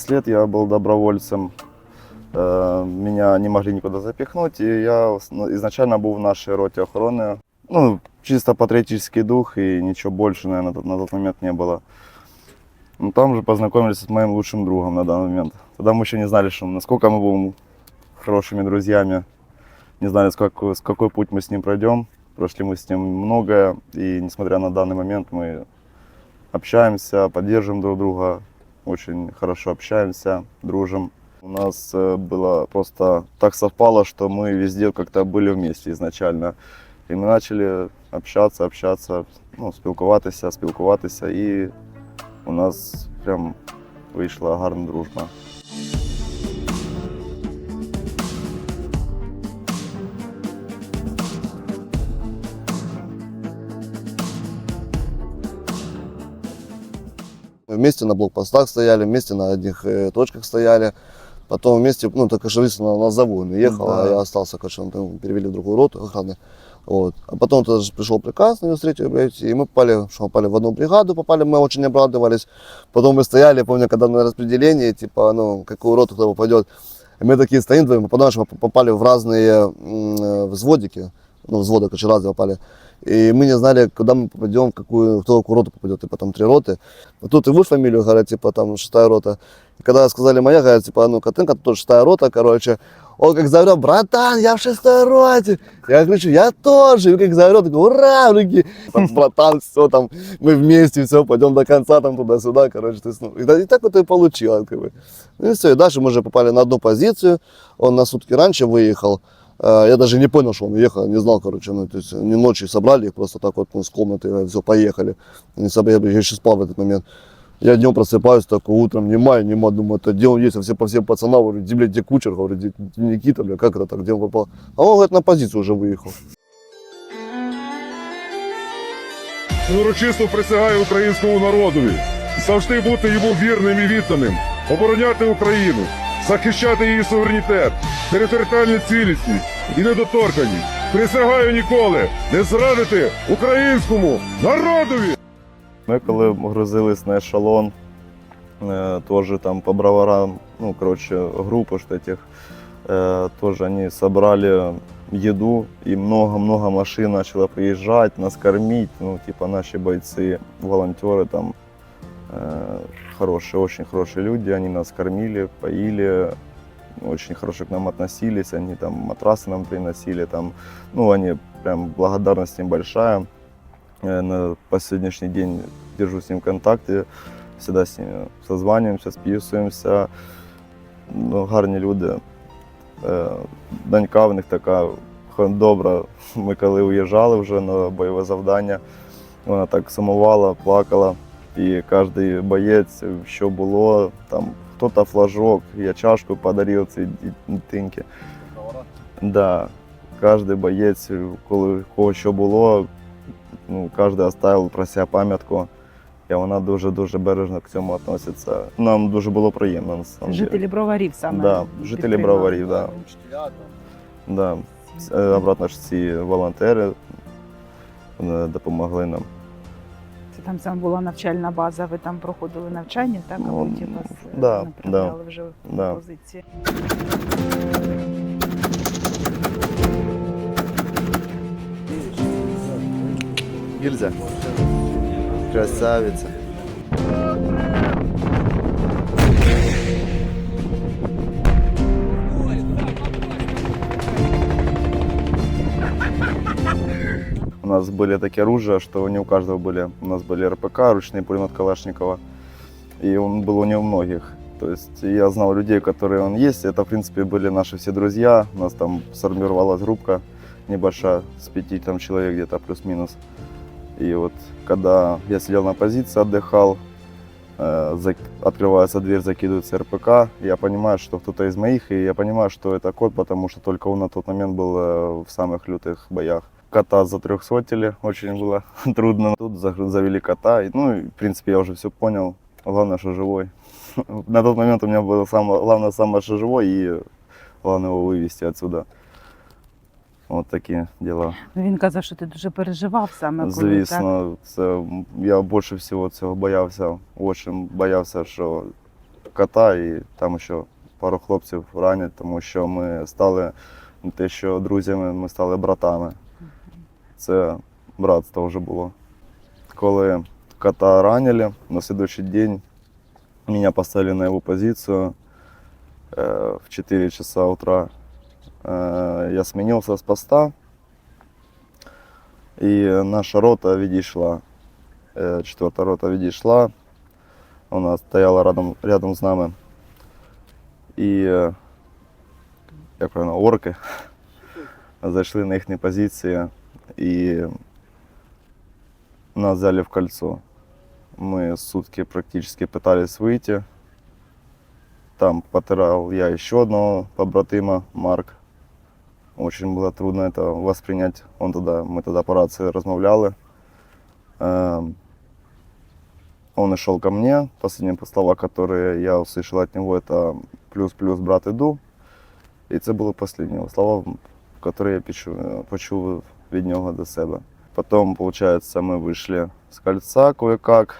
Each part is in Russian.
Мне было 18 лет, я был добровольцем. Э, Меня не могли никуда запихнуть, и я изначально был в нашей роте охраны. Ну, чисто патриотический дух, и ничего больше, наверное, на тот, на тот момент не было. Ну, там же познакомились с моим лучшим другом на данный момент. Тогда мы еще не знали, что, насколько мы будем хорошими друзьями. Не знали, с какой, с какой путь мы с ним пройдем. Прошли мы с ним многое, и несмотря на данный момент мы общаемся, поддерживаем друг друга, очень хорошо общаемся, дружим. У нас э, было просто так совпало, что мы везде как-то были вместе изначально. І ми почали общатися, общатися, ну, спілкуватися, спілкуватися, і у нас прям вийшла гарна дружба. Вместе на блокпостах стояли, вместе на одних э, точках стояли. Потом вместе, ну, так Кашевица на, на завод ехал, а Да. я остался, конечно, там перевели в другую роту охраны. Вот. А потом тоже пришел приказ на 93 блядь, и мы попали, что попали в одну бригаду, попали, мы очень обрадовались. Потом мы стояли, помню, когда на распределении, типа, ну, какую роту кто попадет. И мы такие стоим, потому что мы попали в разные м, э, взводики, ну, взводы, короче, разные попали. И мы не знали, куда мы попадем, в какую, кто в какую роту попадет, типа там три роты. А тут и вы фамилию, говорят, типа там шестая рота. И когда сказали моя, говорят, типа, ну, Катынка, тут шестая рота, короче. Он как заорет, братан, я в шестой роте. Я кричу, я тоже. И как заорет, такой, ура, руки. Там, братан, все, там, мы вместе, все, пойдем до конца, там, туда-сюда, короче. То есть, ну, и, и так вот и получилось, как бы. Ну и все, и дальше мы уже попали на одну позицию. Он на сутки раньше выехал. Э, Я даже не понял, что он уехал, не знал, короче, ну, то есть не ночью собрали их просто так вот ну, с комнаты, все, поехали. Не собрали, я еще спал в этот момент. Я днем просыпаюсь, такой утром, нема, нема, думаю, это где он есть, а все по всем пацанам, говорю, где, блядь, где кучер, говорю, где где Никита, бля, как это так, где он попал? А он, говорит, на позицию уже выехал. Урочисто присягаю українському народові завжди бути йому вірним і відданим, обороняти Україну, захищати її суверенітет, територіальну цілісність і недоторканність. Присягаю ніколи не зрадити українському народові. Ми коли грузились на ешелон, э, тоже там по броварам, ну, короче, группы что этих, э, тоже они собрали еду, и много-много машин начало приезжать, нас кормить, ну, типа наши бойцы, волонтеры там, э, хорошие, очень хорошие люди, они нас кормили, поили, очень хорошо к нам относились, они там матрасы нам приносили, там, ну, они прям благодарность им большая. Э, На по сегодняшний день держу с ним контакты, всегда с ними созванюємося, списуємося. Ну, гарні люди. Е, Донька в них така хо- добра. Ми коли уїжджали вже на бойове завдання, вона так сумувала, плакала. І кожен боєць, що було, там хто-то флажок, я чашку подарив цій дитинці. Да, кожен боєць, коли кого що було, ну, кожен оставив про себе пам'ятку. І вона дуже-дуже бережно к цьому відноситься. Нам дуже було приємно на самом деле. Жителі броварів саме. Да, жителі. Броварів, да. Да. Е, Обратно ж ці волонтери е, допомогли нам. Це там саме була навчальна база, ви там проходили навчання, так? А Ну, потім вас е, да, направляли вже да. позиції. Гільза. Красавиця. Нас были такие оружия, что не у каждого были. У нас были РПК, ручный пулемет Калашникова. И он был у не у многих. То есть я знал людей, которые он есть. Это, в принципе, были наши все друзья. У нас там сформировалась группа небольшая, с пяти там человек где-то плюс-минус. И вот когда я сидел на позиции, отдыхал, э, открывается дверь, закидывается РПК, я понимаю, что кто-то из моих, и я понимаю, что это кот, потому что только он на тот момент был э, в самых лютых боях. Кота затрехсотили, очень было трудно. Тут за- завели кота, и, ну, и, в принципе, я уже все понял. Главное, что живой. На тот момент у меня было самое, главное, самое, что живой, и главное его вывести отсюда. Вот такие дела. Ну, Він казав, що ти дуже переживав саме коли так. Звісно, це я більше всього цього боявся. Очень боявся, що кота, і там ще пару хлопців ранять, тому що ми стали не те, що друзями, ми стали братами. Це братство вже було. Коли кота ранили, на следующий день меня поставили на его позицию э, в 4 часа утра. Э, я сменился с поста, и наша рота відійшла. Э, четверта рота відійшла. Вона стояла рядом, рядом з нами. І е, як правильно, орки зайшли на їхні позиції і нас взяли в кольцо. Мы сутки практически пытались выйти. Там потирал я еще одного побратима, Марк. Очень было трудно это воспринять. Он тогда, мы тогда по рации размовляли. Эм, Он и шел ко мне. Последние слова, которые я услышал от него, это плюс-плюс, брат, иду. І це були останні слова, які я почув, почув від нього до себе. Потом, получается, мы вышли с кольца кое-как.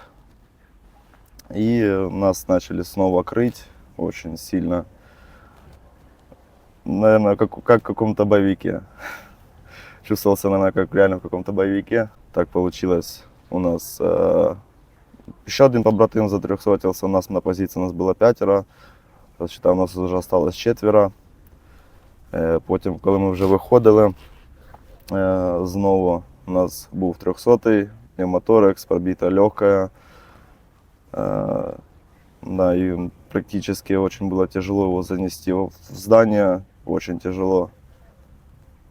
И нас начали снова крыть очень сильно. Наверное, как, как в каком-то боевике. Чувствовался, наверное, как реально в каком-то боевике. Так получилось у нас. Э, еще один побратим затрехсотился. У нас на позиции у нас было пятеро. Считаю, у нас вже осталось четверо. Е, Потім, коли ми вже виходили знову, у нас був 300-й, пневмоторекс, пробита легкая. Э, Да, и практически очень было тяжело его занести в здание, очень тяжело.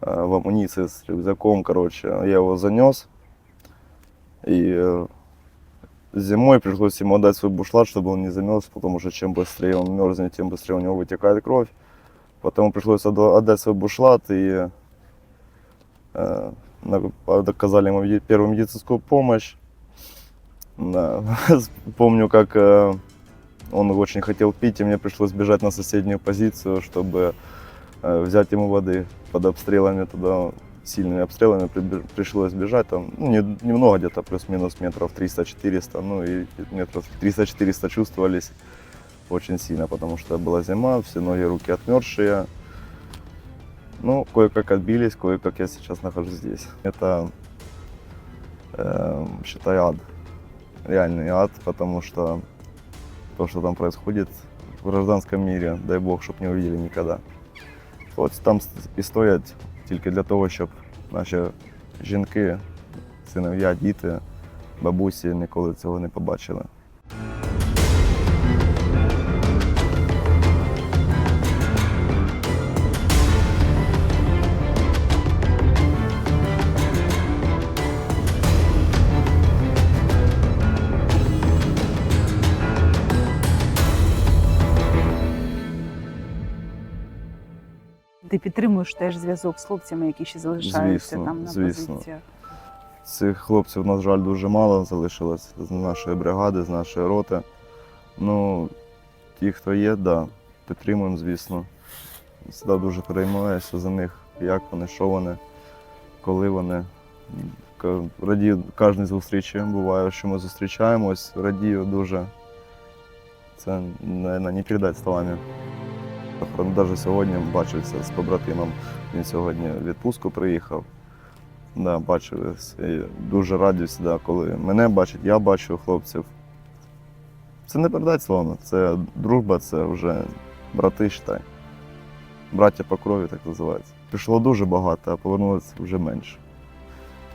Э, В амуниции с рюкзаком, короче, я его занес. И э, зимой пришлось ему отдать свой бушлат, чтобы он не замерз, потому что чем быстрее он мерзнет, тем быстрее у него вытекает кровь. Потом пришлось отда- отдать свой бушлат и э, оказали ему меди- первую медицинскую помощь. Помню, как э, он очень хотел пить, и мне пришлось бежать на соседнюю позицию, чтобы э, взять ему воды под обстрелами туда, сильными обстрелами пришлось бежать там, ну, не- немного где-то, плюс-минус метров 300-400, ну и метров 300-400 чувствовались очень сильно, потому что была зима, все ноги, руки отмерзшие. Ну, кое-как отбились, кое-как я сейчас нахожусь здесь. Это, э, считай, ад. Реальный ад, потому что то, что там происходит в гражданском мире, дай Бог, щоб не увидели никогда. От там с- і стоять тільки для того, щоб наші жінки, синов'я, діти, бабусі ніколи цього не побачили. Підтримуєш теж зв'язок з хлопцями, які ще залишаються Звісно, там на звісно. позиціях. Цих хлопців, на жаль, дуже мало залишилось з нашої бригади, з нашої роти. Ну, ті, хто є, да, підтримуємо, звісно. Завжди дуже переймаюся за них, як вони, що вони, коли вони. Радію кожній зустрічі. Буває, що ми зустрічаємось, радію дуже. Це наверное, не передати словами. Навіть сьогодні бачився з побратимом. Він сьогодні в відпустку приїхав. Да, бачились. І дуже раді завжди, коли мене бачать, я бачу хлопців. Це не передать словами, це дружба, це вже брати, считай. Браття по крові, так називається. Прийшло дуже багато, а повернулося вже менше.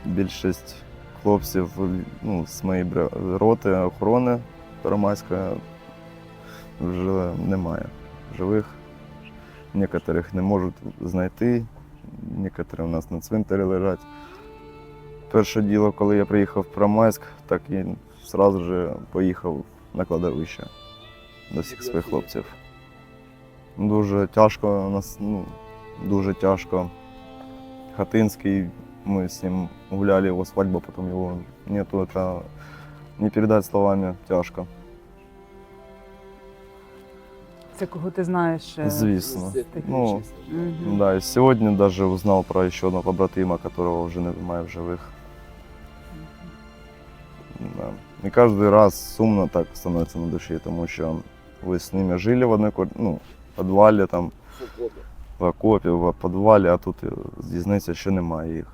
Більшість хлопців ну, з моєї роти охорони Первомайська вже немає живих. Некоторих не можуть знайти, некоторі у нас на цвинтарі лежать. Перше діло, коли я приїхав в Промайськ, так і одразу ж поїхав на кладовище до всіх своїх хлопців. Дуже тяжко у нас, ну, дуже тяжко. Хатинський, ми з ним гуляли, його свадьба, потім його нету. Это не передать словами тяжко. Це кого ти знаєш? е, Звісно. з? Ну, Мгм. Да, и сегодня даже узнал про еще одного побратима, которого уже немає в живых. Да. І кожен раз сумно так становиться на душі, тому що вы с ними жили в одной квар- ну, подвале, там, в окопі, в підвалі, а тут е, різниця ще немає їх.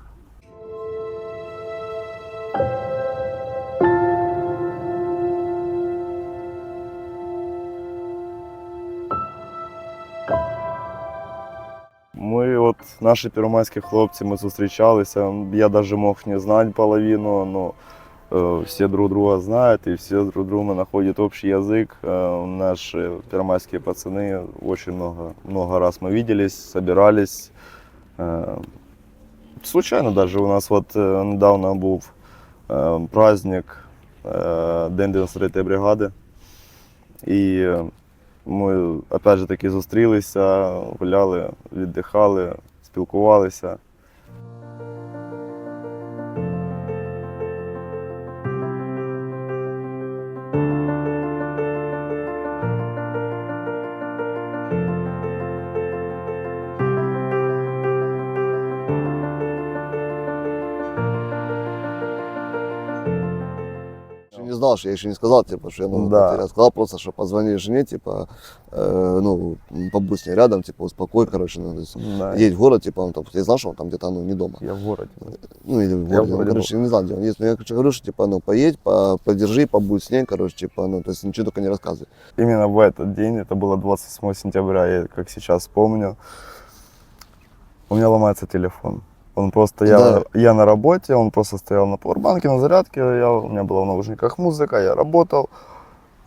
наші первомайські хлопці, ми зустрічалися. Я навіть мог не знати половину, но э, все друг друга знают, и все друг друга находят общий язык. Э, наши первомайские пацаны очень много, много раз мы виделись, собирались. Э, случайно даже у нас вот э, недавно був э, праздник э, День 93-ї бригади. І е, ми опять же таки зустрілися, гуляли, віддихали, спілкувалися. Знал, что я еще не сказал, типа, что я новую Да. потерял. Сказал просто, что позвони жене, типа, э, ну, побудь с ней рядом, типа, успокой, короче, ну, то есть, Да, едь в город, типа, он там, я знал, что он там где-то, ну, не дома. Я в городі. Ну, или в Я городе, ну, короче, не знал, где он есть. Но я, короче, говорю, что, типа, ну, поедь, по, подержи, побудь с ней, короче, типа, ну, то есть, ничего только не рассказывай. Именно в этот день, это было 27 сентября, я как сейчас помню, у меня ломается телефон. Он просто, я, Да. я на работе, он просто стоял на пауэрбанке, на зарядке, я, у меня была в наушниках музыка, я работал.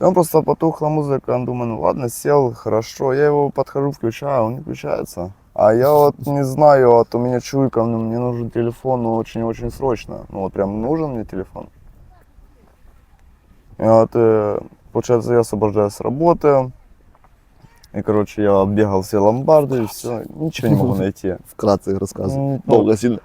И он просто потухла музыка, он думаю, ну ладно, сел, хорошо. Я его подхожу, включаю, он не включается. А я вот не знаю, вот у меня чуйка, мне нужен телефон, ну очень-очень срочно. Ну вот прям нужен мне телефон. И вот, э, получается, я освобождаюсь с работы. И, короче, я оббегал все ломбарды, и все, ничего не могу найти. Вкратце рассказывай. М, ну, Долго, сильно.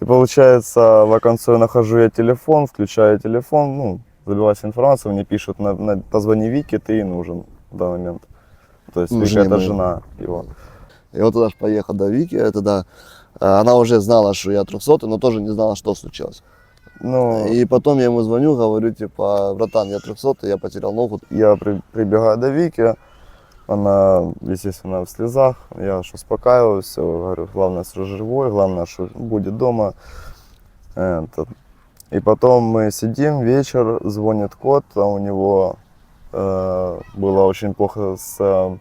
и получается, в оконце нахожу я телефон, включаю телефон, ну, забиваюсь информацию, мне пишут, на, на, позвони Вике, ты ей нужен в данный момент. То есть Ну, Вика это жена его. И вот тогда ж поехал до Вики, тогда, э, она уже знала, что я 300 но тоже не знала, что случилось. Ну, И потом я ему звоню, говорю, типа, братан, я 300 я потерял ногу. я при- прибегаю до Вики, она, естественно, в слезах, я аж успокаиваю, все, говорю, главное, что живой, главное, что будет дома. Это. И потом мы сидим, вечер, звонит кот, а у него э, было очень плохо с э,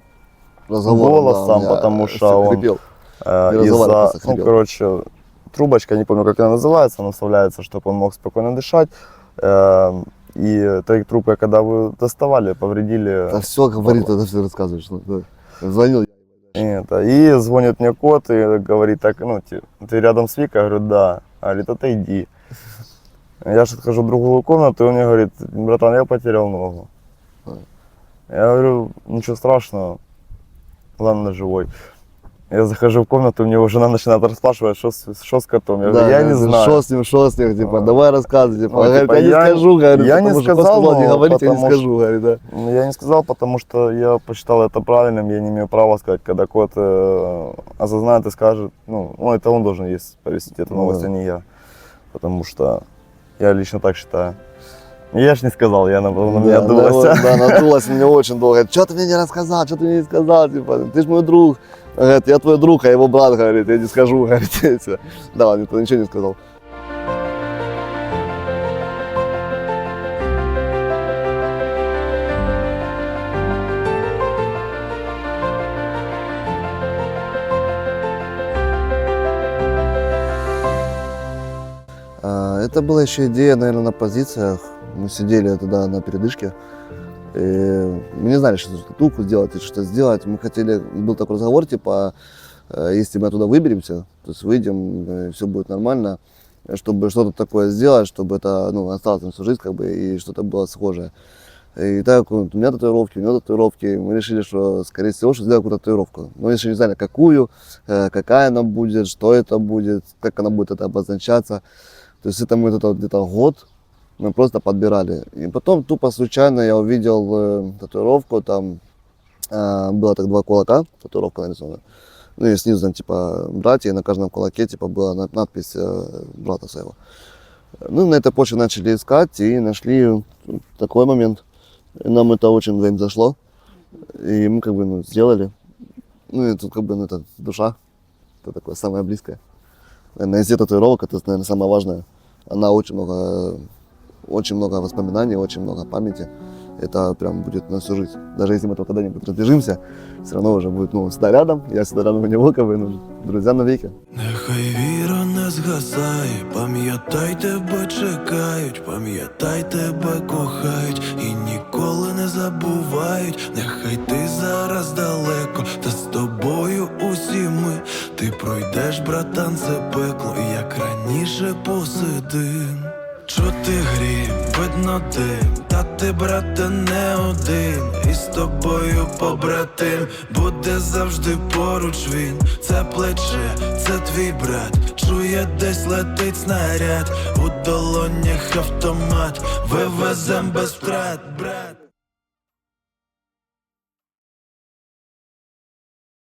Разговор, Голосом, у меня потому всё что он- хрипел. Э, Не разговаривай, из-за, просто ну, хрипел. короче, трубочка, не помню, как она называется, она вставляется, чтобы он мог спокойно дышать. Э, И этой трубкой, когда вы доставали, повредили. Да все говорит, это все рассказываешь. ну, да. Звонил я. И, это, и звонит мне кот и говорит, так, ну, ти- ты рядом с Викой? Я говорю, да. Говорит, отойди. Я же отхожу в другую комнату, и он мне говорит, братан, я потерял ногу. Я говорю, ничего страшного, главное живой. Я захожу в комнату, у него жена начинает расспрашивать, что с, что с котом. Я говорю, я не знаю. Что с ним, что с ним, типа, А. давай рассказывай, типа, Ну, говорит, типа, я не я- скажу, говорит, я не сказал, просто не но говорить, я не скажу, говорит, да. Ну, Я не сказал, потому что я посчитал это правильным, я не имею права сказать, когда кот э, осознает и скажет, ну, ну, это он должен есть повесить эту Ну новость, да. а не я. Потому что я лично так считаю. И я ж не сказал, я на, на меня Да, дулась. да, да, надулась мне очень долго. Что ты мне не рассказал, что ты мне не сказал, типа, ты же мой друг. Говорит, я твой друг, а его брат, говорит, я не скажу, говорит. Да, он никто ничего не сказал. А, Это была еще идея, наверное, на позициях. Мы сидели тогда на передышке. Мы не знали, что штуку сделать и что сделать. Мы хотели, был такой разговор, типа, э, если мы оттуда выберемся, то есть выйдем, все будет нормально, чтобы что-то такое сделать, чтобы это ну, осталось на всю жизнь, как бы, и что-то было схожее. И так у меня татуировки, у него татуировки, мы решили, что, скорее всего, что сделаем какую-то татуировку. Но еще не знали, какую, э, какая она будет, что это будет, как она будет это обозначаться. То есть это мы это где-то год мы просто подбирали. И потом тупо случайно я увидел э, татуировку, там э, было так два кулака, татуировка нарисована. Ну и снизу там типа братья, и на каждом кулаке типа была на- надпись э, брата своего. Ну, на этой почве начали искать и нашли такой момент. И нам это очень двоим зашло. И мы как бы ну, сделали. Ну и тут как бы ну, это душа. Это такое самое близкое. Наверное, из татуировок это, наверное, самое важное. Она очень много, очень много воспоминаний, очень много памяти. Это прям будет на всю жизнь. Даже если мы только когда-нибудь разбежимся, все равно уже будет ну, всегда рядом. Я всегда рядом у него, как бы, ну, друзья навеки. Нехай віра не згасає, пам'ятай тебе чекають, пам'ятай тебе кохають і ніколи не забувають. Нехай ти зараз далеко, та з тобою усі ми. Ти пройдеш, братан, це пекло, і як раніше посидим. Чути грім, видно дим, та ти, брате, не один, і з тобою побратим, буде завжди поруч він, це плече, це твій брат, чує десь летить снаряд, у долонях автомат, вивезем без втрат, брат.